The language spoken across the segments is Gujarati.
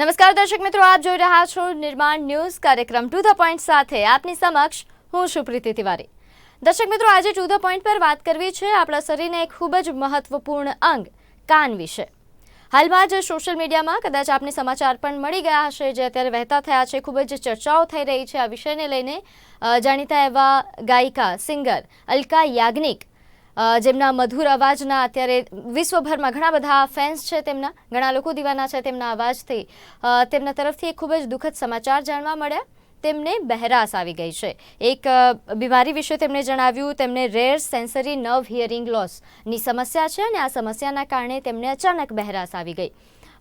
નમસ્કાર, દર્શક મિત્રો, આપ જોઈ રહ્યા છો નિર્માણ ન્યૂઝ કાર્યક્રમ ટુ ધ પોઈન્ટ સાથે આપની સમક્ષ હું સુપ્રીતિ તિવારી. દર્શક મિત્રો, આજે ટુ ધ પોઈન્ટ પર વાત કરવી છે આપણા શરીરને એક ખૂબ જ મહત્વપૂર્ણ અંગ, કાન વિશે. હાલમાં જ સોશિયલ મીડિયામાં કદાચ આપને સમાચાર પણ મળી ગયા હશે, જે અત્યારે વહેતા થયા છે. ખૂબ જ ચર્ચાઓ થઈ રહી છે આ વિષયને લઈને. જાણીતા એવા ગાયિકા, સિંગર અલકા યાજ્ઞિક જેમના મધુર અવાજના અત્યારે વિશ્વભરમાં ઘણા બધા ફેન્સ છે તેમના, ઘણા લોકો દીવાના છે તેમના અવાજથી. તેમના તરફથી એક ખૂબ જ દુઃખદ સમાચાર જાણવા મળ્યા. તેમને બહેરાશ આવી ગઈ છે. એક બીમારી વિશે તેમણે જણાવ્યું, તેમને રેર સેન્સરી નર્વ હિયરિંગ લોસની સમસ્યા છે અને આ સમસ્યાના કારણે તેમને અચાનક બહેરાશ આવી ગઈ.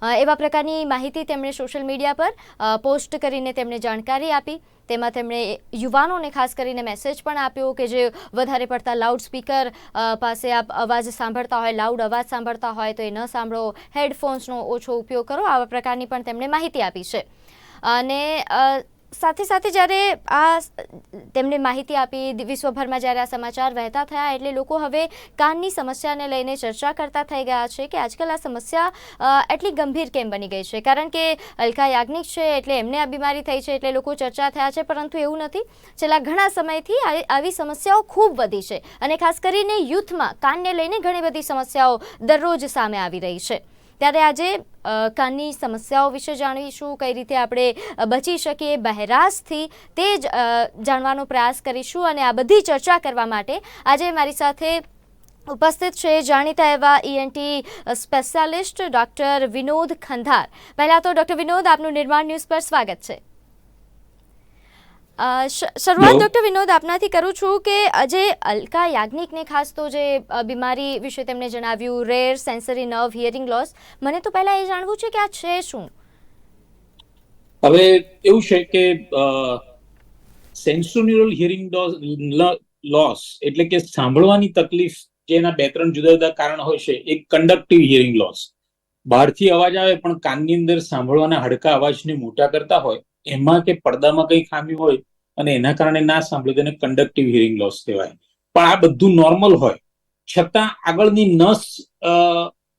એવા પ્રકારની માહિતી તેમણે સોશિયલ મીડિયા પર પોસ્ટ કરીને તેમણે જાણકારી આપી. તેમાં તેમણે યુવાનોને ખાસ કરીને મેસેજ પણ આપ્યો કે જે વધારે પડતા લાઉડ સ્પીકર પાસે આપ અવાજ સાંભળતા હોય લાઉડ અવાજ સાંભળતા હોય તો એ ન સાંભળો. હેડફોન્સનો ઓછો ઉપયોગ કરો. આવા પ્રકારની પણ તેમણે માહિતી આપી છે. અને સાથે સાથે જ્યારે આ તેમને માહિતી આપી વિશ્વભરમાં જ્યારે આ સમાચાર વહેતા થયા, એટલે લોકો હવે કાનની સમસ્યાને લઈને ચર્ચા કરતા થઈ ગયા છે કે આજકાલ આ સમસ્યા એટલી ગંભીર કેમ બની ગઈ છે? કારણ કે અલકા યાજ્ઞિક છે, એટલે એમને આ બીમારી થઈ છે, એટલે લોકો ચર્ચા થયા છે, પરંતુ એવું નથી. છેલ્લા ઘણા સમયથી આવી સમસ્યાઓ ખૂબ વધી છે અને ખાસ કરીને યુથમાં કાનને લઈને ઘણી બધી સમસ્યાઓ દરરોજ સામે આવી રહી છે. ત્યારે આજે કાનની સમસ્યાઓ વિશે જાણીશું, કઈ રીતે આપણે બચી શકીએ બહેરાશથી તે જ જાણવાનો પ્રયાસ કરીશું અને આ બધી ચર્ચા કરવા માટે આજે મારી સાથે ઉપસ્થિત છે જાણીતા એવા ENT specialist doctor Vinod Khandhar. પહેલાં તો ડૉક્ટર વિનોદ, આપનું નિર્માણ ન્યૂઝ પર સ્વાગત છે. શરૂઆત. ડૉક્ટર વિનોદ આપનાથી કરું છું કે આજે અલકા યાજ્ઞિકને ખાસ તો જે બીમારી વિશે તેમણે જણાવ્યું rare sensory nerve hearing loss મને તો પહેલા એ જાણવું છે કે આ છે શું હવે એવું છે કે સેન્સોન્યુરલ હિયરિંગ લોસ એટલે કે સાંભળવાની તકલીફ જેના બે ત્રણ જુદા જુદા કારણ હોય છે એક કન્ડક્ટિવ હિયરિંગ લોસ બહારથી અવાજ આવે પણ કાનની અંદર સાંભળવાના હડકા અવાજને મોટા કરતા હોય, એમાં કે પડદામાં કઈ ખામી હોય અને એના કારણે ના સાંભળે તેને કન્ડક્ટિવ હિયરિંગ લોસ કહેવાય. પણ આ બધું નોર્મલ હોય. છતાં આગળની નસ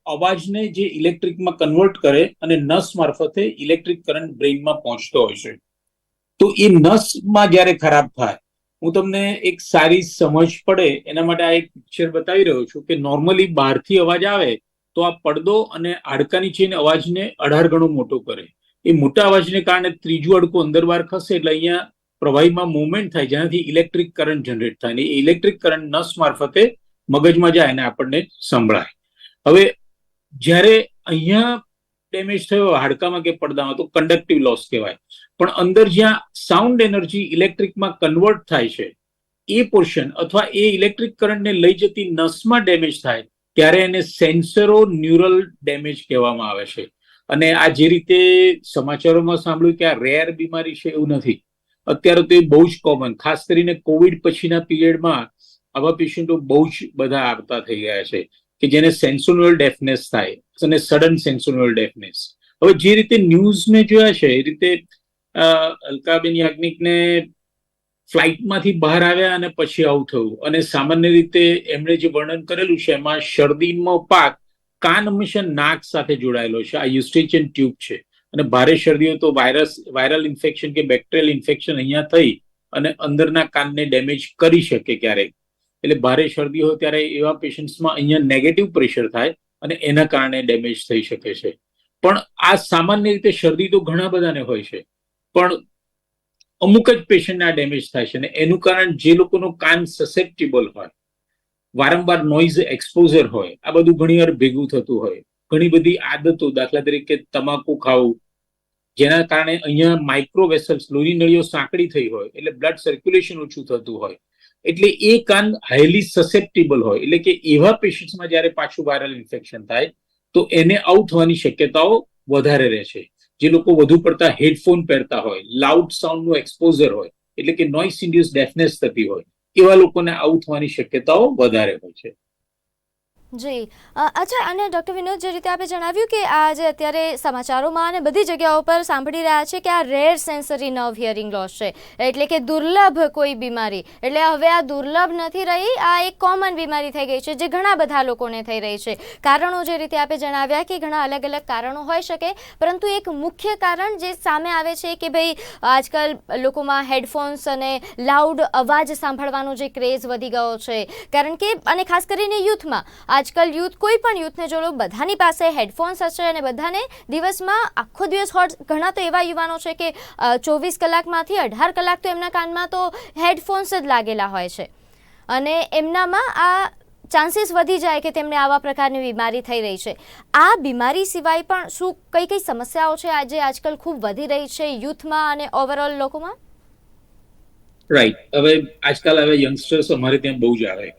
અવાજને જે ઇલેક્ટ્રિકમાં કન્વર્ટ કરે અને નસ મારફતે ઇલેક્ટ્રિક કરંટ બ્રેઇનમાં પહોંચતો હોય છે. તો એ નસમાં જ્યારે ખરાબ થાય, હું તમને એક સારી સમજ પડે એના માટે આ એક પિક્ચર બતાવી રહ્યો છું કે નોર્મલી બહારથી અવાજ આવે તો આ પડદો અને હાડકાની ચેન અવાજને અઢાર ગણો મોટો કરે. એ મોટા અવાજને કારણે ત્રીજું હાડકું અંદર બહાર ખસે એટલે અહીંયા પ્રવાહીમાં મુવમેન્ટ થાય, જેનાથી ઇલેક્ટ્રિક કરંટ જનરેટ થાય અને ઇલેક્ટ્રિક કરંટ નસ મારફતે મગજમાં જાય અને આપણને સંભળાય. હવે જ્યારે અહીંયા ડેમેજ થયો, હાડકામાં કે પડદામાં, તો કન્ડક્ટિવ લોસ કહેવાય. પણ અંદર જ્યાં સાઉન્ડ એનર્જી ઇલેક્ટ્રિકમાં કન્વર્ટ થાય છે, એ પોર્શન અથવા એ ઇલેક્ટ્રિક કરંટને લઈ જતી નસમાં ડેમેજ થાય ત્યારે એને સેન્સરો ન્યુરલ ડેમેજ કહેવામાં આવે છે. અને આ જે રીતે સમાચારોમાં સાંભળ્યું કે આ રેર બીમારી છે એવું નથી. અત્યારે તો એ બહુ જ કોમન ખાસ કરીને કોવિડ પછીના પીરિયડમાં આવા પેશન્ટો બહુ જ બધા આવતા થઈ ગયા છે કે જેને સેન્સોન્યુઅલ ડેફનેસ થાય અને સડન સેન્સોન્યુઅલ ડેફનેસ હવે જે રીતે ન્યૂઝ મેં જોયા છે, એ રીતે અલકાબેન યાજ્ઞિકને ફ્લાઇટમાંથી બહાર આવ્યા અને પછી આવું થયું. અને સામાન્ય રીતે એમણે જે વર્ણન કરેલું છે, એમાં શરદીનો પાક કાન હંમેશા નાક સાથે જોડાયેલો છે. આ યુસ્ટેચિયન ટ્યુબ છે. અને ભારે શરદીઓ તો વાયરસ, વાયરલ ઇન્ફેક્શન કે બેક્ટેરિયલ ઇન્ફેક્શન અહીંયા થઈ અને અંદરના કાનને ડેમેજ કરી શકે ક્યારેક એટલે ભારે શરદી હોય ત્યારે એવા પેશન્ટ્સમાં અહીંયા નેગેટિવ પ્રેશર થાય અને એના કારણે ડેમેજ થઈ શકે છે. પણ આ સામાન્ય રીતે શરદી તો ઘણા બધાને હોય છે. પણ અમુક જ પેશન્ટના ડેમેજ થાય છે અને એનું કારણ જે લોકોનું કાન સસેપ્ટિબલ હોય, વારંવાર નોઇઝ એક્સપોઝર હોય, આ બધું ઘણીવાર ભેગું થતું હોય. ઘણી બધી આદતો દાખલા તરીકે તમાકુ ખાવું, જેના કારણે અહીંયા માઇક્રો વેસલ્સ લોહી નળીઓ સાંકડી થઈ હોય, એટલે બ્લડ સર્ક્યુલેશન ઓછું થતું હોય. એટલે એ કાન હાઈલી સસેપ્ટિબલ હોય, એટલે કે એવા પેશન્ટ્સમાં જ્યારે પાછું વાયરલ ઇન્ફેક્શન થાય, તો એને આઉટ થવાની શક્યતાઓ વધારે રહે છે. જે લોકો વધુ પડતા હેડફોન પહેરતા હોય લાઉડ સાઉન્ડનું એક્સપોઝર હોય, એટલે કે નોઇસ ઇન્ડ્યુસ ડેફનેસ થતી હોય, એવા લોકોને આવું થવાની શક્યતાઓ વધારે હોય છે. જી. અચ્છા, અને ડૉક્ટર વિનોદ, જે રીતે આપે જણાવ્યું કે આ જે અત્યારે સમાચારોમાં અને બધી જગ્યાઓ પર સાંભળી રહ્યા છે કે આ rare sensory nerve hearing loss છે, એટલે કે દુર્લભ કોઈ બીમારી. એટલે હવે આ દુર્લભ નથી રહી, આ એક કોમન બીમારી થઈ ગઈ છે જે ઘણા બધા લોકોને થઈ રહી છે. કારણો જે રીતે આપે જણાવ્યા કે ઘણા અલગ અલગ કારણો હોઈ શકે, પરંતુ એક મુખ્ય કારણ જે સામે આવે છે કે ભાઈ આજકાલ લોકોમાં હેડફોન્સ અને લાઉડ અવાજ સાંભળવાનો જે ક્રેઝ વધી ગયો છે. કારણ કે, અને ખાસ કરીને યુથમાં આજકાલ યુથ, કોઈ પણ યુથને જોડો બધાની પાસે હેડફોન્સ હશે અને બધાને દિવસમાં આખો દિવસ હોટ ઘણા તો એવા યુવાનો છે કે ચોવીસ કલાકમાંથી અઢાર કલાક તો એમના કાનમાં તો હેડફોન્સ જ લાગેલા હોય છે. અને એમનામાં આ ચાન્સીસ વધી જાય કે તેમને આવા પ્રકારની બીમારી થઈ રહી છે. આ બીમારી સિવાય પણ શું કઈ કઈ સમસ્યાઓ છે આજે આજકાલ ખૂબ વધી રહી છે યુથમાં અને ઓવરઓલ લોકોમાં? રાઈટ હવે આજકાલ હવે યંગસ્ટર્સ અમારે ત્યાં બહુ જ આવે.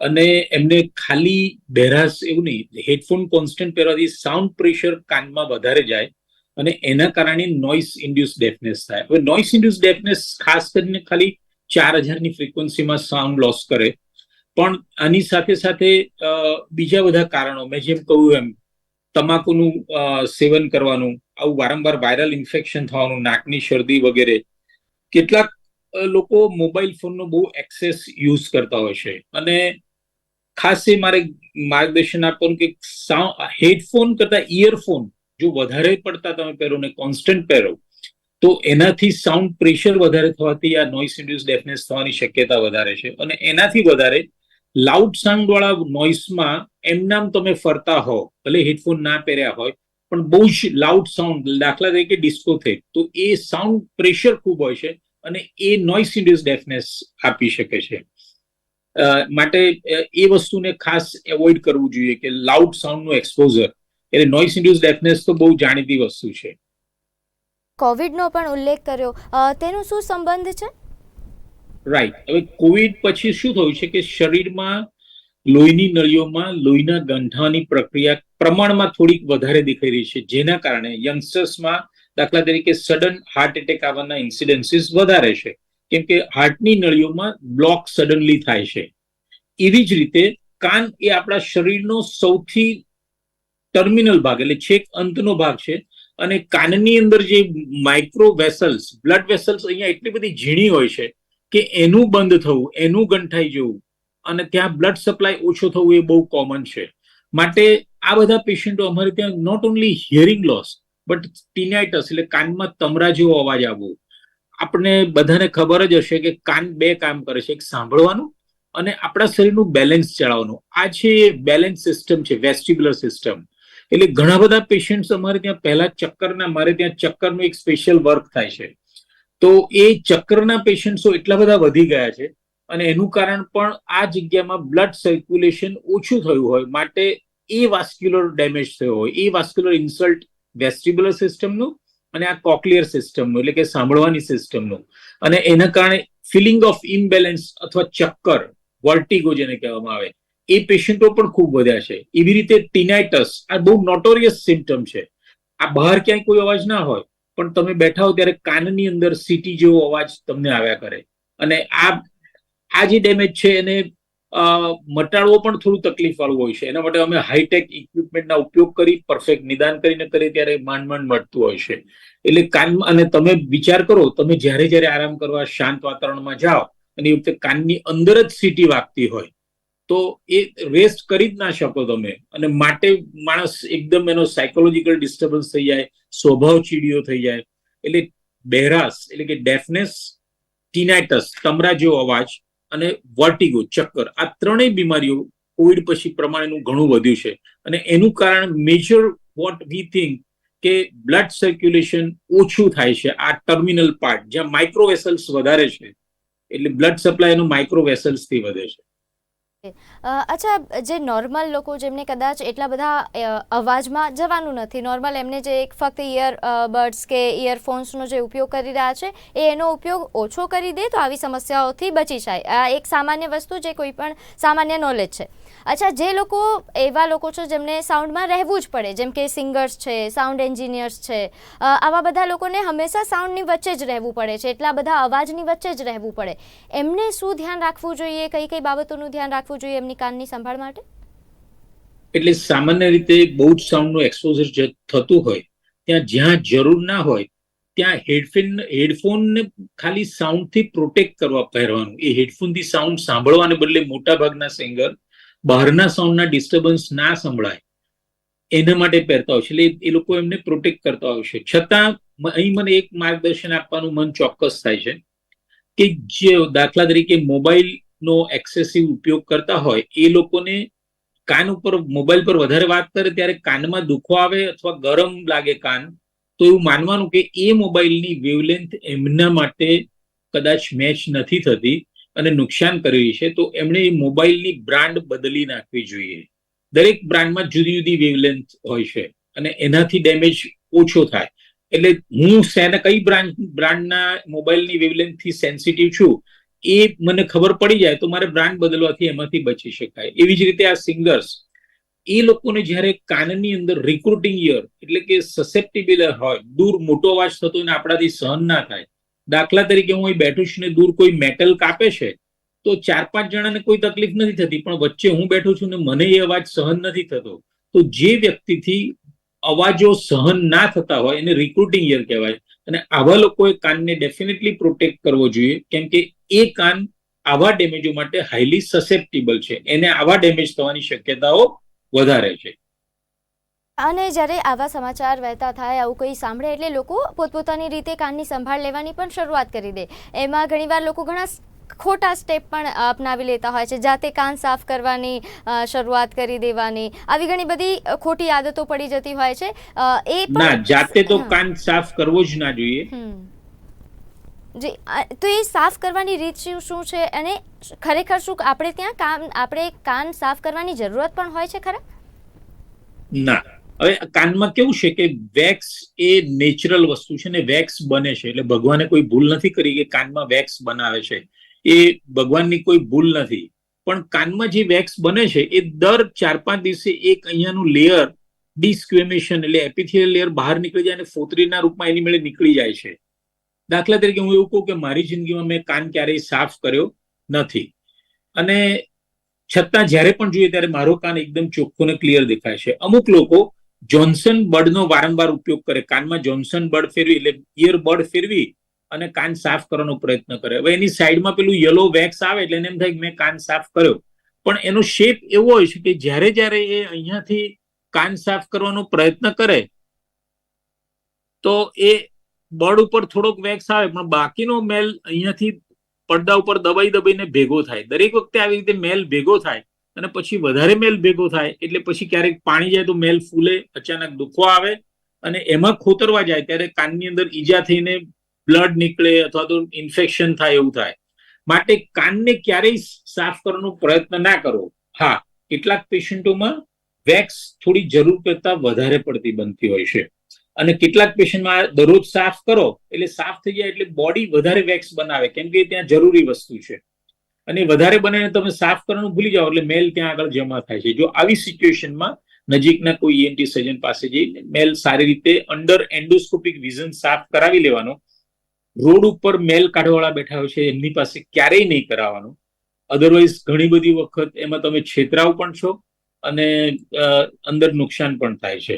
અને એમને ખાલી બહેરાશ એવું નહીં, હેડફોન કોન્સ્ટન્ટ પહેરવાથી સાઉન્ડ પ્રેશર કાનમાં વધારે જાય અને એના કારણે નોઇસ ઇન્ડ્યુસ ડેફનેસ થાય. હવે નોઇસ ઇન્ડ્યુસ ડેફનેસ ખાસ કરીને ખાલી ચાર હજારની ફ્રિકવન્સીમાં સાઉન્ડ લોસ કરે. પણ આની સાથે સાથે બીજા બધા કારણો, મેં જેમ કહ્યું એમ, તમાકુનું સેવન કરવાનું, આવું વારંવાર વાયરલ ઇન્ફેક્શન થવાનું, નાકની શરદી વગેરે, કેટલાક લોકો મોબાઈલ ફોનનો બહુ એક્સેસ યુઝ કરતા હોય છે. અને ખાસ એ મારે માર્ગદર્શન આપવાનું કે હેડફોન કરતા ઇયરફોન જો વધારે પડતા તમે પહેરો ને કોન્સ્ટન્ટ પહેરો, તો એનાથી સાઉન્ડ પ્રેશર વધારે થવાથી આ નોઇસ ઇન્ડ્યુસ ડેફનેસ થવાની શક્યતા વધારે છે. અને એનાથી વધારે લાઉડ સાઉન્ડ વાળા નોઇસમાં એમનામ તમે ફરતા હો, ભલે હેડફોન ના પહેર્યા હોય, પણ બહુ જ લાઉડ સાઉન્ડ દાખલા તરીકે ડિસ્કો થઈ તો એ સાઉન્ડ પ્રેશર ખૂબ હોય છે અને એ નોઇસ ઇન્ડ્યુસ ડેફનેસ આપી શકે છે. માટે એ વસ્તુને ખાસ એવોઇડ કરવું જોઈએ કે લાઉડ સાઉન્ડનું એક્સપોઝર એટલે નોઇસ ઇન્ડ્યુસ ડેફનેસ તો બહુ જાણીતી વસ્તુ છે. કોવિડનો પણ ઉલ્લેખ કર્યો. તેનો શું સંબંધ છે? રાઈટ હવે કોવિડ પછી શું થયું છે કે શરીરમાં લોહીની નળીઓમાં લોહીના ગંઠાની પ્રક્રિયા પ્રમાણમાં થોડીક વધારે દેખાઈ રહી છે. જેના કારણે યંગસ્ટર્સમાં દાખલા તરીકે સડન હાર્ટ એટેક આવવાના ઇન્સિડન્સીસ વધારે છે. કેમ કે હાર્ટની નળીઓમાં બ્લોક સડનલી થાય છે. એવી જ રીતે કાન એ આપણા શરીરનો સૌથી ટર્મિનલ ભાગ, એટલે છેક અંતનો ભાગ છે, અને કાનની અંદર જે માઇક્રો વેસલ્સ બ્લડ વેસલ્સ અહીંયા એટલી બધી ઝીણી હોય છે કે એનું બંધ થવું, એનું ગંઠાઈ જવું, અને ત્યાં બ્લડ સપ્લાય ઓછો થવું એ બહુ કોમન છે. માટે આ બધા પેશન્ટો અમારે ત્યાં not only hearing loss but tinnitus એટલે કાનમાં તમરા જેવો અવાજ આવવો આપણે બધાને ખબર જ હશે કે કાન બે કામ કરે છે, એક સાંભળવાનું અને આપણા શરીરનું બેલેન્સ ચલાવવાનું આ છે બેલેન્સ સિસ્ટમ છે વેસ્ટિબ્યુલર સિસ્ટમ એટલે ઘણા બધા પેશન્ટ્સ અમારે ત્યાં પહેલા ચક્કરના, મારે ત્યાં ચક્કરનું એક સ્પેશિયલ વર્ક થાય છે. તો એ ચક્કરના પેશન્ટ્સો એટલા બધા વધી ગયા છે અને એનું કારણ પણ આ જગ્યામાં બ્લડ સર્ક્યુલેશન ઓછું થયું હોય, માટે એ વાસ્ક્યુલર ડેમેજ થયો હોય. એ વાસ્ક્યુલર ઇન્સલ્ટ વેસ્ટિબ્યુલર સિસ્ટમનું અને આ કોક્લિયર સિસ્ટમનું એટલે કે સાંભળવાની સિસ્ટમનું અને એના કારણે ફિલિંગ ઓફ ઇમ્બેલેન્સ અથવા ચક્કર વર્ટિગો જેને કહેવામાં આવે, એ પેશન્ટો પણ ખૂબ વધ્યા છે. એવી રીતે ટીનાઇટસ આ બહુ નોટોરિયસ સિમ્ટમ છે. આ બહાર ક્યાંય કોઈ અવાજ ના હોય, પણ તમે બેઠા હો ત્યારે કાનની અંદર સીટી જેવો અવાજ તમને આવ્યા કરે. અને આ આ જે ડેમેજ છે એને મટાડવો પણ થોડું તકલીફ વાળું હોય છે. એના માટે અમે હાઈટેક ઇક્વિપમેન્ટના ઉપયોગ કરી પરફેક્ટ નિદાન કરીને કરીએ ત્યારે માંડ માંડ મળતું હોય છે. એટલે કાન અને તમે વિચાર કરો, તમે જ્યારે જ્યારે આરામ કરવા શાંત વાતાવરણમાં જાઓ, અને એ વખતે કાનની અંદર જ સીટી વાગતી હોય, તો એ રેસ્ટ કરી જ ના શકો તમે. અને માટે માણસ એકદમ એનો સાયકોલોજીકલ ડિસ્ટર્બન્સ થઈ જાય, સ્વભાવ ચીડિયો થઈ જાય. એટલે બહેરાશ એટલે કે ડેફનેસ ટીનાઇટસ તમરા જેવો અવાજ અને વર્ટિગો ચક્કર. આ ત્રણેય બીમારીઓ કોવિડ પછી પ્રમાણેનું ઘણું વધ્યું છે. અને એનું કારણ મેજર વોટ વી થિંક કે બ્લડ સર્ક્યુલેશન ઓછું થાય છે આ ટર્મિનલ પાર્ટ જ્યાં માઇક્રો વેસલ્સ વધારે છે. એટલે બ્લડ સપ્લાય એનું માઇક્રો વેસલ્સ વધે છે. અચ્છા, જે નોર્મલ લોકો જેમને કદાચ એટલા બધા અવાજમાં જવાનું નથી, નોર્મલ એમને જે એક ફક્ત ઇયર બડ્સ કે ઇયરફોન્સનો જે ઉપયોગ કરી રહ્યા છે, એ એનો ઉપયોગ ઓછો કરી દે તો આવી સમસ્યાઓથી બચી જાય. આ એક સામાન્ય વસ્તુ જે કોઈ પણ સામાન્ય નોલેજ છે. અચ્છા, જે લોકો, એવા લોકો છે જેમને સાઉન્ડમાં રહેવું જ પડે, જેમ કે સિંગર્સ છે સાઉન્ડ એન્જિનિયર્સ છે આવા બધા લોકોને હંમેશા સાઉન્ડની વચ્ચે જ રહેવું પડે છે, એટલા બધા અવાજની વચ્ચે જ રહેવું પડે. એમને શું ધ્યાન રાખવું જોઈએ? કઈ કઈ બાબતોનું ધ્યાન રાખવું જોઈએ એમની કાનની સંભાળ માટે? એટલે સામાન્ય રીતે બહુ જ સાઉન્ડનું એક્સપોઝર થતું હોય, ત્યાં જ્યાં જરૂર ના હોય, ત્યાં હેડફોન હેડફોનને ખાલી સાઉન્ડથી પ્રોટેક્ટ કરવા પહેરવાનું. એ હેડફોનથી સાઉન્ડ સાંભળવાને બદલે મોટા ભાગના સિંગર બહારના સાઉન્ડના ડિસ્ટર્બન્સ ના સંભળાય, એના માટે પહેરતા હોય છે. એટલે એ લોકો એમને પ્રોટેક્ટ કરતા હોય છે. છતાં અહીં મને એક માર્ગદર્શન આપવાનું મન ચોક્કસ થાય છે કે જે દાખલા તરીકે મોબાઈલનો એક્સેસિવ ઉપયોગ કરતા હોય, એ લોકોને કાન ઉપર, મોબાઈલ પર વધારે વાત કરે ત્યારે કાનમાં દુખો આવે અથવા ગરમ લાગે કાન, તો એવું માનવાનું કે એ મોબાઈલની વેવલેન્થ એમના માટે કદાચ મેચ નથી થતી. અને નુકસાન કરી રહી છે, તો એમણે મોબાઈલની બ્રાન્ડ બદલી નાખવી જોઈએ. દરેક બ્રાન્ડમાં જુદી જુદી વેવલેન્થ હોય છે અને એનાથી ડેમેજ ઓછો થાય. એટલે હું શેના કઈ બ્રાન્ડ, બ્રાન્ડના મોબાઈલની વેવલેન્થથી સેન્સિટિવ છું, એ મને ખબર પડી જાય તો મારે બ્રાન્ડ બદલવાથી એમાંથી બચી શકાય. એવી જ રીતે આ સિંગર્સ, એ લોકોને જ્યારે કાનની અંદર રિક્રુટિંગ યર એટલે કે સસેપ્ટિબલ હોય, દૂર મોટો અવાજ થતો હોય આપણાથી સહન ના થાય દાખલા તરીકે હું અહીં બેઠું છું ને દૂર કોઈ મેટલ કાપે છે, તો ચાર પાંચ જણાને કોઈ તકલીફ નથી થતી, પણ વચ્ચે હું બેઠું છું ને મને એ અવાજ સહન નથી થતો. તો જે વ્યક્તિથી અવાજો સહન ના થતા હોય એને રિક્રુટિંગ યર કહેવાય. અને આવા લોકોએ કાનને ડેફિનેટલી પ્રોટેક્ટ કરવો જોઈએ, કેમ કે એ કાન આવા ડેમેજો માટે હાઈલી સસેપ્ટિબલ છે. એને આવા ડેમેજ થવાની શક્યતાઓ વધારે છે. અને જ્યારે આવા સમાચાર વહેતા થાય આવું કોઈ સાંભળે એટલે લોકો પોતપોતાની રીતે કાનની સંભાળ લેવાની પણ શરૂઆત કરી દે. એમાં ઘણીવાર લોકો ઘણા ખોટા સ્ટેપ પણ અપનાવી લેતા હોય છે. જાતે કાન સાફ કરવાની શરૂઆત કરી દેવાની. આવી ઘણી બધી ખોટી આદતો પડી જતી હોય છે. એ પણ જાતે તો કાન સાફ કરવો જ ના જોઈએ. જી તો એ સાફ કરવાની રીત શું શું છે? અને ખરેખર શું આપણે ત્યાં કાન આપણે કાન સાફ કરવાની જરૂરત પણ હોય છે ખરા? ના. હવે કાનમાં કેવું છે કે વેક્સ એ નેચરલ વસ્તુ છે ને વેક્સ બને છે. એટલે ભગવાને કોઈ ભૂલ નથી કરી કે કાનમાં વેક્સ બનાવે છે. એ ભગવાનની કોઈ ભૂલ નથી. પણ કાનમાં જે વેક્સ બને છે, એ દર ચાર પાંચ દિવસે એક અહીંયાનું લેયર ડિસ્ક્વેમેશન એટલે એપિથિયલ લેયર બહાર નીકળી જાય અને ફોતરીના રૂપમાં એની મેળે નીકળી જાય છે. દાખલા તરીકે હું એવું કહું કે મારી જિંદગીમાં મેં કાન ક્યારેય સાફ કર્યો નથી. અને છતાં જ્યારે પણ જોઈએ ત્યારે મારો કાન એકદમ ચોખ્ખો ને ક્લિયર દેખાય છે. અમુક લોકો જોન્સન બર્ડનો વારંવાર ઉપયોગ કરે. કાનમાં જોન્સન બર્ડ ફેરવી એટલે ઇયર બર્ડ ફેરવી અને કાન સાફ કરવાનો પ્રયત્ન કરે. હવે એની સાઈડમાં પેલું યલો વેક્સ આવે એટલે એમ થાય કે મેં કાન સાફ કર્યો. પણ એનો શેપ એવો હોય છે કે જ્યારે જ્યારે એ અહીંયાથી કાન સાફ કરવાનો પ્રયત્ન કરે, તો એ બર્ડ ઉપર થોડોક વેક્સ આવે, પણ બાકીનો મેલ અહીંયાથી પડદા ઉપર દબાઈ દબાઈને ભેગો થાય. દરેક વખતે આવી રીતે મેલ ભેગો થાય અને પછી વધારે મેલ ભેગો થાય, એટલે પછી ક્યારેક પાણી જાય તો મેલ ફૂલે, અચાનક દુખો આવે અને એમાં ખોતરવા જાય ત્યારે કાનની અંદર ઈજા થઈને બ્લડ નીકળે અથવા તો ઇન્ફેક્શન થાય એવું થાય. માટે કાનને ક્યારેય સાફ કરવાનો પ્રયત્ન ના કરો. હા, કેટલાક પેશન્ટોમાં વેક્સ થોડી જરૂર કરતા વધારે પડતી બનતી હોય છે. અને કેટલાક પેશન્ટમાં દરરોજ સાફ કરો, એટલે સાફ થઈ જાય એટલે બોડી વધારે વેક્સ બનાવે, કેમ કે ત્યાં જરૂરી વસ્તુ છે. અને વધારે બને તમે સાફ કરવાનું ભૂલી જાઓ, એટલે મેલ ત્યાં આગળ જમા થાય છે. જો આવી સિચ્યુએશનમાં નજીકના કોઈ ઈએનટી સર્જન પાસે જઈને મેલ સારી રીતે અંડર એન્ડોસ્કોપિક વિઝન સાફ કરાવી લેવાનો, રોડ ઉપર મેલ કાઢવાવાળા બેઠા હોય છે, એમની પાસે ક્યારેય નહીં કરાવવાનું. અધરવાઇઝ ઘણી બધી વખત એમાં તમે છેતરાવ પણ છો અને અંદર નુકસાન પણ થાય છે.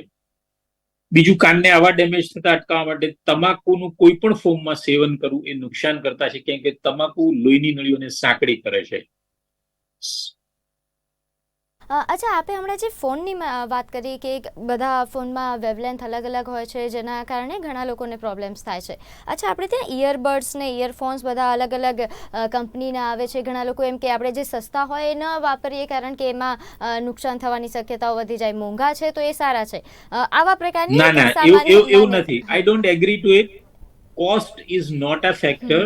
બીજું કાનને આવા ડેમેજ થતા અટકાવવા માટે તમાકુનું કોઈ પણ ફોર્મમાં સેવન કરવું એ નુકસાન કરતા છે, કેમ કે તમાકુ લોહીની નળીઓને સાંકડી કરે છે. અચ્છા આપે હમણાં જે ફોનની વાત કરી કે બધા ફોનમાં વેવલેન્થ અલગ અલગ હોય છે જેના કારણે ઘણા લોકોને પ્રોબ્લેમ્સ થાય છે. અચ્છા આપણે ત્યાં ઇયરબડ્સ ને ઇયરફોન્સ બધા અલગ અલગ કંપનીના આવે છે. ઘણા લોકો એમ કે આપણે જે સસ્તા હોય એ ન વાપરીએ કારણ કે એમાં નુકસાન થવાની શક્યતાઓ વધી જાય. મોંઘા છે તો એ સારા છે. આવા પ્રકારની ના ના એવું. નથી. I don't agree to it cost is not a factor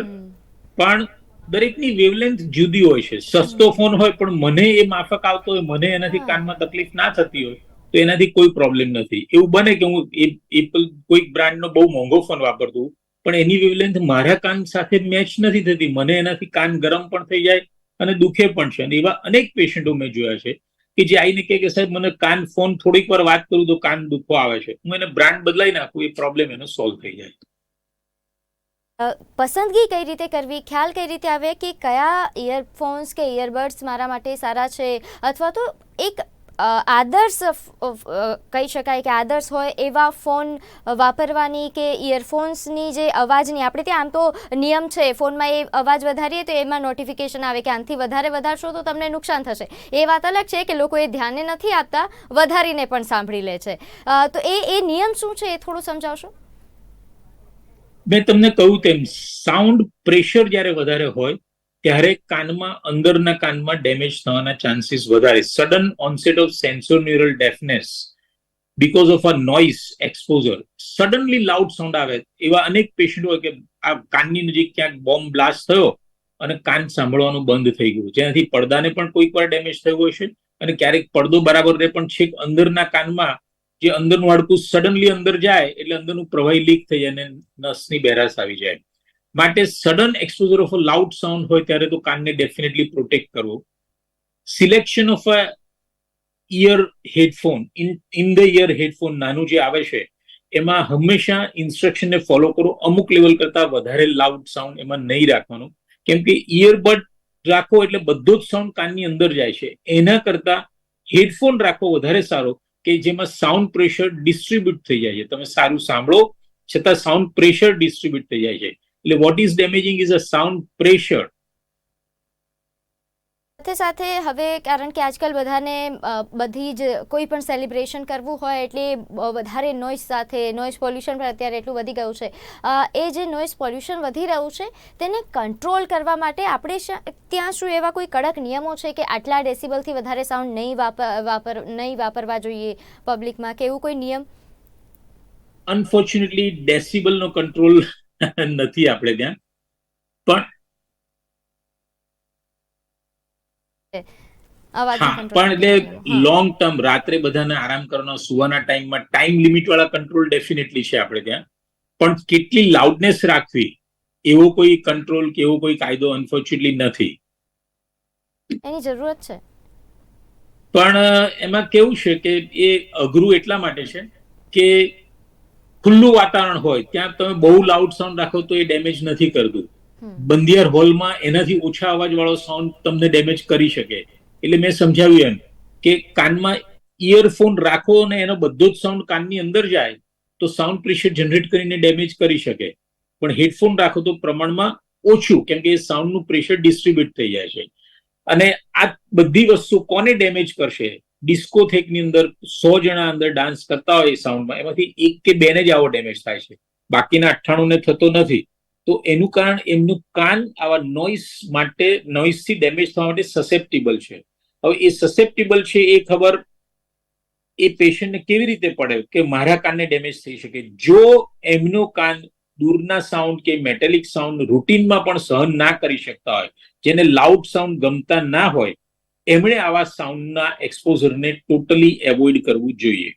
પણ દરેકની વેવલેન્થ જુદી હોય છે. સસ્તો ફોન હોય પણ મને એ માફક આવતો હોય મને એનાથી કાનમાં તકલીફ ના થતી હોય તો એનાથી કોઈ પ્રોબ્લેમ નથી. એવું બને કે હું એપલ કોઈક બ્રાન્ડનો બહુ મોંઘો ફોન વાપરતું પણ એની વેવલેન્થ મારા કાન સાથે મેચ નથી થતી. મને એનાથી કાન ગરમ પણ થઈ જાય અને દુખે પણ છે. અને એવા અનેક પેશન્ટો મેં જોયા છે કે જે આઈને કહે કે સાહેબ મને કાન ફોન થોડીક વાર વાત કરું તો કાન દુખો આવે છે. હું એને બ્રાન્ડ બદલાઈ નાખું એ પ્રોબ્લેમ એનો સોલ્વ થઈ જાય. પસંદગી કઈ રીતે કરવી? ખ્યાલ કઈ રીતે આવે કે કયા ઇયરફોન્સ કે ઇયરબડ્સ મારા માટે સારા છે? અથવા તો એક આદર્શ કહી શકાય કે આદર્શ હોય એવા ફોન વાપરવાની કે ઇયરફોન્સની જે અવાજની, આપણે ત્યાં આમ તો નિયમ છે, ફોનમાં એ અવાજ વધારીએ તો એમાં નોટિફિકેશન આવે કે આનાથી વધારે વધારશો તો તમને નુકસાન થશે. એ વાત અલગ છે કે લોકો એ ધ્યાને નથી આપતા, વધારીને પણ સાંભળી લે છે. તો એ એ નિયમ શું છે એ થોડું સમજાવશો? મેં તમને કહ્યું તેમ સાઉન્ડ પ્રેશર જ્યારે વધારે હોય, ત્યારે કાનમાં, અંદરના કાનમાં ડેમેજ થવાના ચાન્સીસ વધારે. Sudden onset of sensorineural deafness because of a noise exposure suddenly loud sound આવે. એવા અનેક પેશન્ટ હોય કે આ કાનની નજીક ક્યાંક બોમ્બ બ્લાસ્ટ થયો અને કાન સાંભળવાનું બંધ થઈ ગયું. જેનાથી પડદાને પણ કોઈક વાર ડેમેજ થયું હોય છે અને ક્યારેક પડદો બરાબર રહે, પણ છેક અંદરના કાનમાં જે અંદરનું હાડકું સડનલી અંદર જાય એટલે અંદરનું પ્રવાહી લીક થઈ જાય અને નસની બેરાસ આવી જાય. માટે sudden exposure of a loud sound હોય ત્યારે તો કાનને ડેફિનેટલી પ્રોટેક્ટ કરવો. Selection of a ear headphone in in the ear headphone નાનું જે આવે છે, એમાં હંમેશા ઇન્સ્ટ્રક્શનને ફોલો કરો. અમુક લેવલ કરતા વધારે લાઉડ સાઉન્ડ એમાં નહીં રાખવાનું. કેમ કે ઇયરબડ રાખો એટલે બધો જ સાઉન્ડ કાનની અંદર જાય છે. એના કરતા હેડફોન રાખવો વધારે સારો. કે જેમાં સાઉન્ડ પ્રેશર ડિસ્ટ્રીબ્યુટ થઈ જાય છે. તમે સારું સાંભળો, છતાં સાઉન્ડ પ્રેશર ડિસ્ટ્રીબ્યુટ થઈ જાય છે. એટલે what is damaging is a sound pressure સાથે સાથે હવે કારણ કે આજકાલ બધાને બધી જ કોઈ પણ સેલિબ્રેશન કરવું હોય એટલે વધારે નોઇઝ સાથે નોઇઝ પોલ્યુશન પણ અત્યારે એટલું વધી ગયું છે. એ જે નોઇઝ પોલ્યુશન વધી રહ્યું છે, તેને કંટ્રોલ કરવા માટે આપણે ત્યાં શું એવા કોઈ કડક નિયમો છે કે આટલા ડેસિબલથી વધારે સાઉન્ડ નહીં વાપર, નહીં વાપરવા જોઈએ પબ્લિકમાં કે એવું કોઈ નિયમ? અનફોર્ચ્યુનેટલી ડેસિબલનો કંટ્રોલ નથી આપણે ત્યાં. પણ અવાજ હા પણ એટલે લોંગ ટર્મ રાત્રે બધાને આરામ કરવાનો સુવાના ટાઈમમાં ટાઈમ લિમિટ વાળા કંટ્રોલ ડેફિનેટલી છે આપણે ત્યાં. પણ કેટલી લાઉડનેસ રાખવી એવો કોઈ કંટ્રોલ કે એવો કોઈ કાયદો અનફોર્ચ્યુનેટલી નથી. એની જરૂરત છે. પણ એમાં કેવું છે કે એ અઘરું એટલા માટે છે કે ખુલ્લું વાતાવરણ હોય ત્યાં તમે બહુ લાઉડ સાઉન્ડ રાખો તો એ ડેમેજ નથી કરતું. હમ. બંધિયાર હોલમાં એનાથી ઓછા અવાજ વાળો સાઉન્ડ તમને ડેમેજ કરી શકે. એટલે મેં સમજાવ્યું એમ કે કાનમાં ઇયરફોન રાખો અને એનો બધો જ સાઉન્ડ કાનની અંદર જાય તો સાઉન્ડ પ્રેશર જનરેટ કરીને ડેમેજ કરી શકે. પણ હેડફોન રાખો તો પ્રમાણમાં ઓછું, કેમ કે એ સાઉન્ડનું પ્રેશર ડિસ્ટ્રીબ્યુટ થઈ જાય છે. અને આ બધી વસ્તુ કોને ડેમેજ કરશે? ડિસ્કોથેકની અંદર સો જણા અંદર ડાન્સ કરતા હોય સાઉન્ડમાં એમાંથી એક કે બેને જ આવો ડેમેજ થાય છે. બાકીના અઠ્ઠાણું ને થતો નથી. તો એનું કારણ એમનું કાન આવા નોઇસ માટે નોઇસથી ડેમેજ થવા માટે સસેપ્ટિબલ છે. હવે એ સસેપ્ટિબલ છે એ ખબર એ પેશન્ટને કેવી રીતે પડે કે મારા કાનને ડેમેજ થઈ શકે? જો એમનું કાન દૂરના સાઉન્ડ કે મેટેલિક સાઉન્ડ રૂટીનમાં પણ સહન ના કરી શકતા હોય, જેને લાઉડ સાઉન્ડ ગમતા ના હોય, એમણે આવા સાઉન્ડના એક્સપોઝરને ટોટલી એવોઇડ કરવું જોઈએ.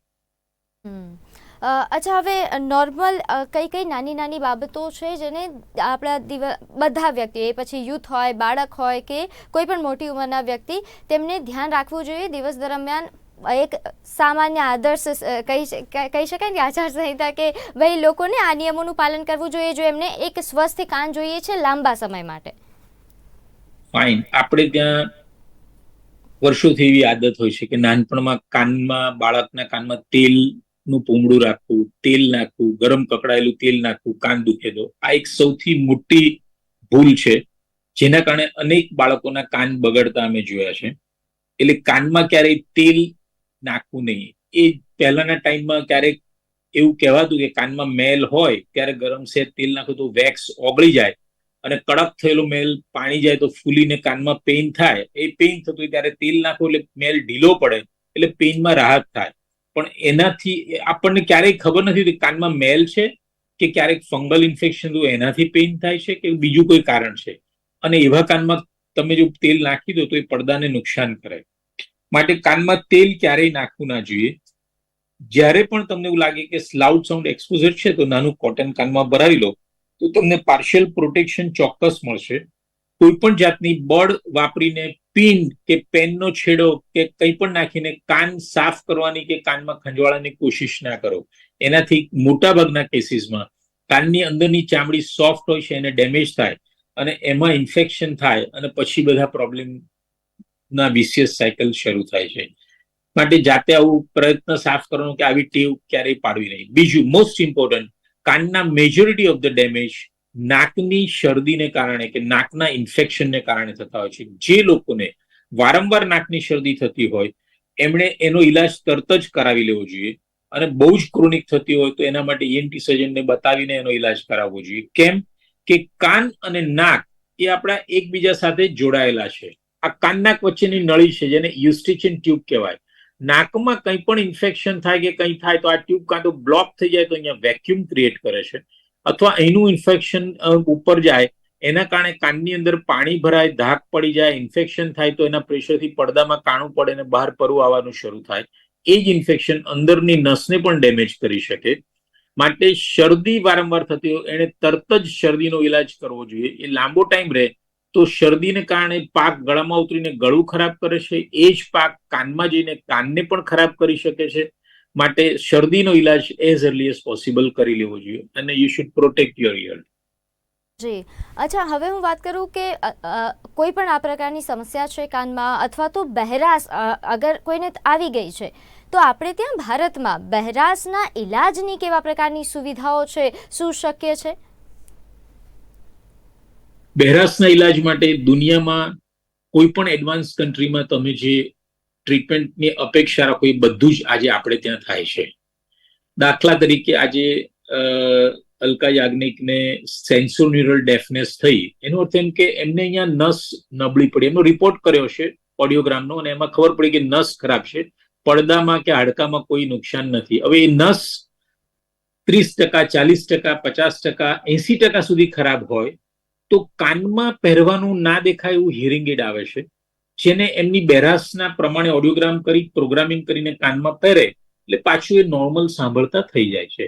અચ્છા, હવે નોર્મલ કઈ કઈ નાની નાની બાબતો છે જેને આપણા દિવ, બધા વ્યક્તિ, એ પછી યુથ હોય, બાળક હોય કે કોઈ પણ મોટી ઉંમરના વ્યક્તિ, તેમને ધ્યાન રાખવું જોઈએ દિવસ દરમિયાન એક સામાન્ય આદર્શ કહી કહી શકાય કે આચારસંહિતા કે ભાઈ લોકોને આ નિયમોનું પાલન કરવું જોઈએ જો એમને એક સ્વસ્થ કાન જોઈએ છે લાંબા સમય માટે. ફાઇન આપણે ત્યાં વર્ષોથી એવી આદત હોય છે કે નાનપણમાં કાનમાં, બાળકના કાનમાં તેલનું પૂમડું રાખવું, તેલ નાખવું, ગરમ કકડાયેલું તેલ નાખવું, કાન દુખે તો. આ એક સૌથી મોટી ભૂલ છે, જેના કારણે અનેક બાળકોના કાન બગડતા અમે જોયા છે. એટલે કાનમાં ક્યારેય તેલ નાખવું નહીં. એ પહેલાના ટાઈમમાં ક્યારેક એવું કહેવાતું કે કાનમાં મેલ હોય, ત્યારે ગરમ સેજ તેલ નાખો તો વેક્સ ઓગળી જાય અને કડક થયેલો મેલ પાણી જાય તો ફૂલીને કાનમાં પેઇન થાય. એ પેઇન થતું હોય ત્યારે તેલ નાખો એટલે મેલ ઢીલો પડે, એટલે પેઇનમાં રાહત થાય. પણ એનાથી આપણને ક્યારેય ખબર નથી કે કાનમાં મેલ છે કે ક્યારેક ફંગલ ઇન્ફેક્શન થયું એનાથી પેઇન થાય છે કે બીજું કોઈ કારણ છે? અને એવા કાનમાં તમે જો તેલ નાખી દો તો એ પડદાને નુકસાન કરે. માટે કાનમાં તેલ ક્યારેય નાખવું ના જોઈએ. જ્યારે પણ તમને એવું લાગે કે સ્લાઉડ સાઉન્ડ એક્સપોઝર છે, તો નાનું કોટન કાનમાં ભરાવી લો. તો તમને પાર્શિયલ પ્રોટેક્શન ચોક્કસ મળશે. કોઈ પણ જાતની બળ વાપરીને પિન કે પેનનો છેડો કે કંઈ પણ નાખીને કાન સાફ કરવાની કે કાનમાં ખંજવાળાની કોશિશ ના કરો. એનાથી મોટાભાગના કેસીસમાં કાનની અંદરની ચામડી સોફ્ટ હોય છે, એને ડેમેજ થાય અને એમાં ઇન્ફેક્શન થાય અને પછી બધા પ્રોબ્લેમ ના વિશિયસ સાયકલ શરૂ થાય છે. માટે જાતે આવું પ્રયત્ન સાફ કરવાનો કે આવી ટેવ ક્યારેય પાડવી નહીં. બીજું મોસ્ટ ઇમ્પોર્ટન્ટ કાનના મેજોરિટી ઓફ ધ ડેમેજ નાકની શરદીને કારણે કે નાકના ઇન્ફેક્શનને કારણે થતા હોય છે. જે લોકોને વારંવાર નાકની શરદી થતી હોય, એમણે એનો ઈલાજ તરત જ કરાવી લેવો જોઈએ. અને બહુ જ ક્રોનિક થતી હોય તો એના માટે ઈએનટી સર્જનને બતાવીને એનો ઈલાજ કરાવવો જોઈએ. કેમ? કે કાન અને નાક એ આપણા એકબીજા સાથે જોડાયેલા છે. આ કાન નાક વચ્ચેની નળી છે, જેને યુસ્ટિચિન ટ્યુબ કહેવાય. નાકમાં કંઈ પણ ઇન્ફેક્શન થાય કે કંઈ થાય તો આ ટ્યુબ કાં તો બ્લોક થઈ જાય તો અહીંયા વેક્યુમ ક્રિએટ કરે છે. અથવા એનું ઇન્ફેક્શન ઉપર જાય, એના કારણે કાનની અંદર પાણી ભરાય, ધાક પડી જાય ઇન્ફેક્શન થાય તો એના પ્રેશરથી પડદામાં કાણું પડે અને બહાર પરવું આવવાનું શરૂ થાય. એ જ ઇન્ફેક્શન અંદરની નસને પણ ડેમેજ કરી શકે. માટે શરદી વારંવાર થતી હોય એને તરત જ શરદીનો ઈલાજ કરવો જોઈએ. એ લાંબો ટાઈમ રહે, તો શરદીને કારણે પાક ગળામાં ઉતરીને ગળું ખરાબ કરે છે. એ જ પાક કાનમાં જઈને કાનને પણ ખરાબ કરી શકે છે. માટે શરદીનો ઈલાજ એઝ અર્લી એઝ પોસિબલ કરી લેવો જોઈએ અને you should protect your ear જી. અચ્છા હવે હું વાત કરું કે કોઈ પણ આ પ્રકારની સમસ્યા છે કાનમાં અથવા તો બહેરાશ અગર કોઈને આવી ગઈ છે તો આપણે ત્યાં ભારતમાં બહેરાશના ઈલાજની કેવા પ્રકારની સુવિધાઓ છે? શું શક્ય છે? બહેરાશના ઈલાજ માટે દુનિયામાં કોઈ પણ એડવાન્સ કન્ટ્રીમાં તમે જે ટ્રીટમેન્ટની અપેક્ષા રાખો એ બધું જ આજે આપણે ત્યાં થાય છે. દાખલા તરીકે આજે અલકા યાજ્ઞિકને સેન્સોન્યુરલ ડેફનેસ થઈ. એનો અર્થ એમ કે એમને અહીંયા નસ નબળી પડી. એમનો રિપોર્ટ કર્યો છે ઓડિયોગ્રામનો અને એમાં ખબર પડી કે નસ ખરાબ છે. પડદામાં કે હાડકામાં કોઈ નુકસાન નથી. હવે એ નસ ત્રીસ ટકા, ચાલીસ ટકા, પચાસ ટકા, એસી ટકા સુધી ખરાબ હોય તો કાનમાં પહેરવાનું ના દેખાય એવું હિયરિંગ એડ આવે છે. જેને એમની બેરાસના પ્રમાણે ઓડિયોગ્રામ કરી પ્રોગ્રામિંગ કરીને કાનમાં પહેરે, એટલે પાછું એ નોર્મલ સાંભળતા થઈ જાય છે.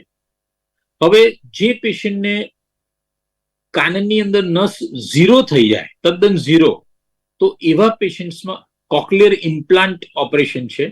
હવે જે પેશન્ટને કાનની અંદર નસ ઝીરો થઈ જાય, તદ્દન ઝીરો તો એવા પેશન્ટ્સમાં કોકલિયર ઇમ્પ્લાન્ટ ઓપરેશન છે,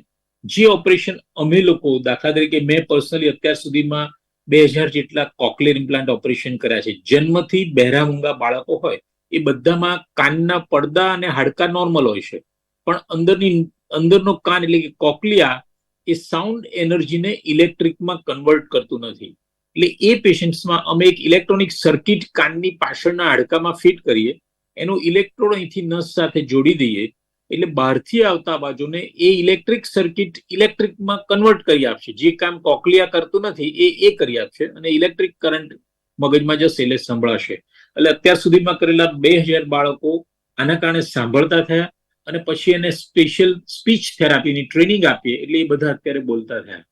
જે ઓપરેશન અમે લોકો, દાખલા તરીકે મેં પર્સનલી અત્યાર સુધીમાં બે હજાર જેટલા કોકલિયર ઇમ્પ્લાન્ટ ઓપરેશન કર્યા છે. જન્મથી બહેરા મૂંગા બાળકો હોય એ બધામાં કાનના પડદા અને હાડકા નોર્મલ હોય છે. પણ અંદરની, અંદરનો કાન એટલે કે કોકલિયા એ સાઉન્ડ એનર્જીને ઇલેક્ટ્રિકમાં કન્વર્ટ કરતું નથી. એટલે એ પેશન્ટ્સમાં અમે એક ઇલેક્ટ્રોનિક સર્કિટ કાનની પાછળના હાડકામાં ફિટ કરીએ. એનું ઇલેક્ટ્રોડ અહીંથી નસ સાથે જોડી દઈએ. એટલે બહારથી આવતા બાજુને એ ઇલેક્ટ્રિક સર્કિટ ઇલેક્ટ્રિકમાં કન્વર્ટ કરી આપશે. જે કામ કોકલિયા કરતું નથી, એ એ કરી આપશે અને ઇલેક્ટ્રિક કરંટ મગજમાં જશે એટલે સંભળાશે. એટલે અત્યાર સુધીમાં કરેલા બે હજાર બાળકો આના કારણે સાંભળતા થયા અને પછી એને સ્પેશિયલ સ્પીચ થેરાપીની ટ્રેનિંગ આપીએ એટલે એ બધા અત્યારે બોલતા થયા.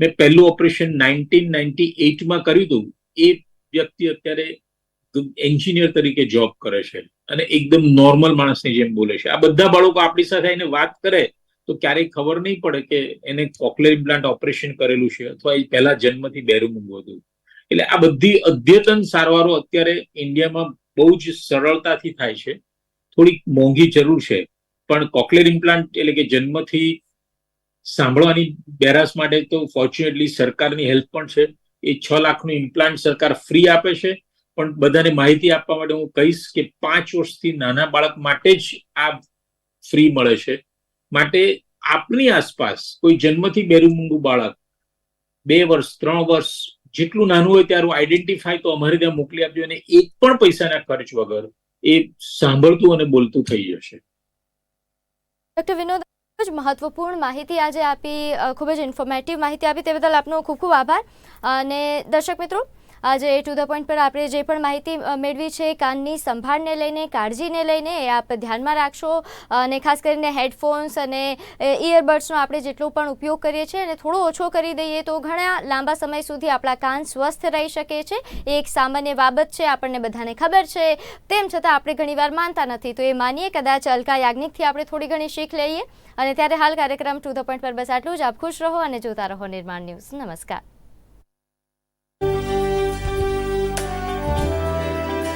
મેં પહેલું ઓપરેશન નાઇન્ટીન નાઇન્ટી એટમાં કર્યું હતું. એ વ્યક્તિ અત્યારે એન્જિનિયર તરીકે જોબ કરે છે અને એકદમ નોર્મલ માણસની જેમ બોલે છે. આ બધા બાળકો આપણી સાથે એને વાત કરે તો ક્યારેય ખબર નહીં પડે કે એને કોકલેર ઇમ્પ્લાન્ટ ઓપરેશન કરેલું છે અથવા એ પહેલા જન્મથી બેરું મૂંગું હતું. એટલે આ બધી અદ્યતન સારવારો અત્યારે ઇન્ડિયામાં બહુ જ સરળતાથી થાય છે. થોડીક મોંઘી જરૂર છે. પણ કોકલેર ઇમ્પ્લાન્ટ એટલે કે જન્મથી સાંભળવાની બેરાસ માટે તો ફોર્ચ્યુનેટલી સરકારની હેલ્પ પણ છે. એ છ લાખનું ઇમ્પ્લાન્ટ સરકાર ફ્રી આપે છે. પણ બધાને માહિતી આપવા માટે હું કહીશ કે પાંચ વર્ષથી નાના બાળક માટે જ આ ફ્રી મળે છે. માટે આપની આસપાસ કોઈ જન્મથી બેરું મૂંગું બાળક બે વર્ષ, ત્રણ વર્ષ જેટલું નાનું હોય ત્યારું આઈડેન્ટિફાય તો અમારે ત્યાં મોકલી આપજો અને એક પણ પૈસાના ખર્ચ વગર એ સાંભળતું અને બોલતું થઈ જશે. ડોક્ટર વિનોદ, ખૂબ જ મહત્વપૂર્ણ માહિતી આજે આપી ખૂબ જ ઇન્ફોર્મેટિવ માહિતી આપી. તે બદલ આપનો ખૂબ ખૂબ આભાર. અને દર્શક મિત્રો આજે ટુ ધ પોઈન્ટ પર આપણે જે પણ માહિતી મેળવી છે, કાનની સંભાળને લઈને, કાળજીને લઈને, એ આપ ધ્યાનમાં રાખશો. અને ખાસ કરીને હેડફોન્સ અને ઇયરબડ્સનો આપણે જેટલો પણ ઉપયોગ કરીએ છીએ અને થોડો ઓછો કરી દઈએ તો ઘણા લાંબા સમય સુધી આપણા કાન સ્વસ્થ રહી શકે છે. એ એક સામાન્ય બાબત છે, આપણને બધાને ખબર છે. તેમ છતાં આપણે ઘણીવાર માનતા નથી. તો એ માનીએ, કદાચ અલકા યાજ્ઞિકથી આપણે થોડી ઘણી શીખ લઈએ. અને ત્યારે હાલ કાર્યક્રમ ટુ ધ પોઈન્ટ પર બસ આટલું જ. આપ ખુશ રહો અને જોતા રહો નિર્માણ ન્યૂઝ. નમસ્કાર.